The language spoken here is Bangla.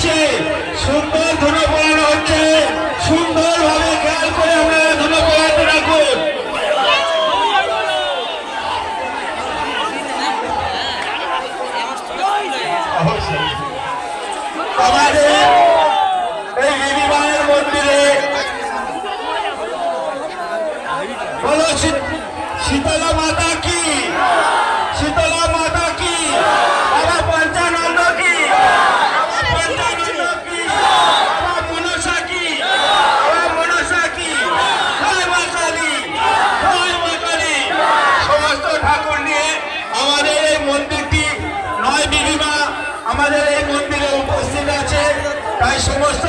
হচ্ছে, সুন্দর ধুনো পোড়ানো হচ্ছে। সুন্দরভাবে খেয়াল করে আপনারা ধুনো পোড়াতে রাখুন শীতলা মাতা কি? শীতলা সমস্ত